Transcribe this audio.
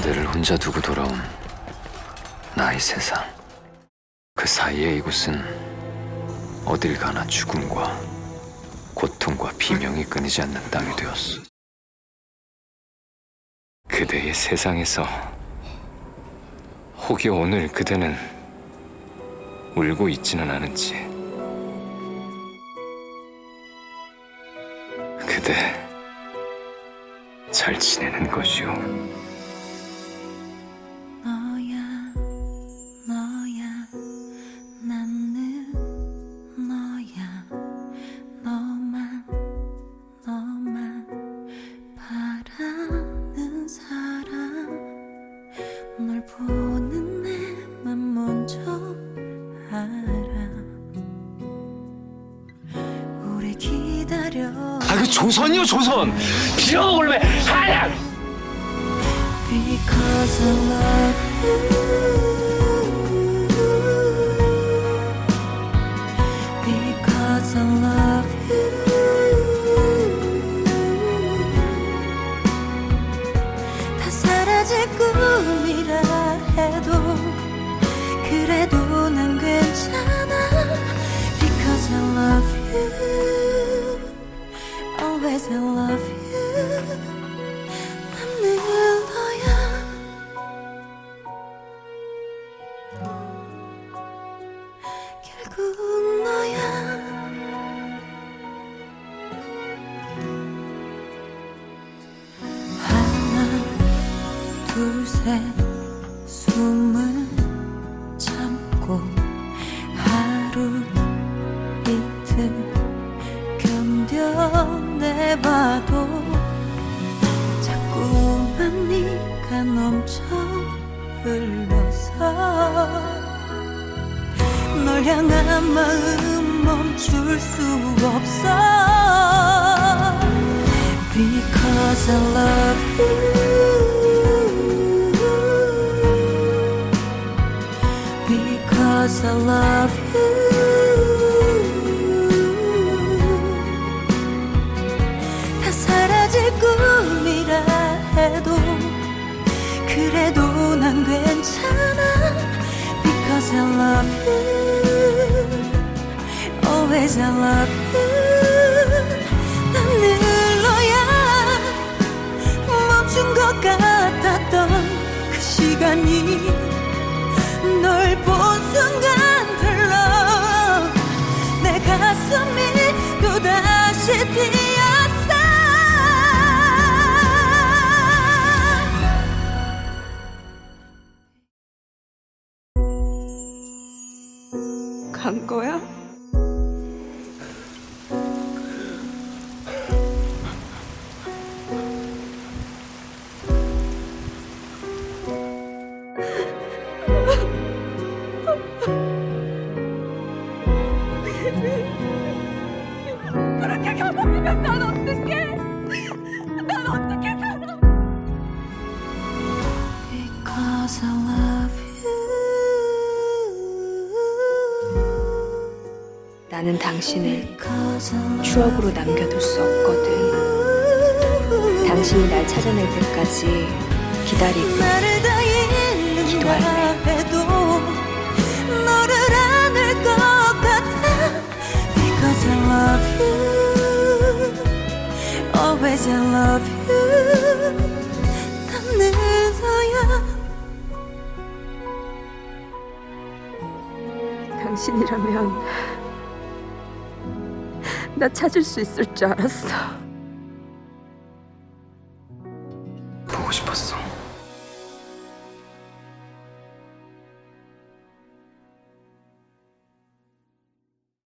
그대를 혼자 두고 돌아온 나의 세상. 그 사이의 이곳은 어딜 가나 죽음과 고통과 비명이 끊이지 않는 땅이 되었어. 그대의 세상에서 혹여 오늘 그대는 울고 있지는 않은지 그대 잘 지내는 것이오. 조선이요, 조선! 빌어먹을 왜 한양! 둘셋 숨을 참고 하루 이틀 견뎌내봐도 자꾸만 네가 넘쳐 흘러서 널 향한 마음 멈출 수 없어 Because I love you Because I love you 다 사라질 꿈이라 해도 그래도 난 괜찮아 Because I love you Always I love you 난늘 너야 멈춘 것 같았던 그 시간이 널 본 순간 들러 내 가슴이 또다시 뛰었어 간 거야? 가버리면 난 어떡해? 난 어떻게 살아? Because I love you. 나는 당신을 Because I love 추억으로 남겨둘 수 없거든. you. 당신이 날 찾아낼 때까지 기다리고 나를 다 잃는다 기도할래. still love you. 난 내서야. 당신이라면 나 찾을 수 있을 줄 알았어. 보고 싶었어.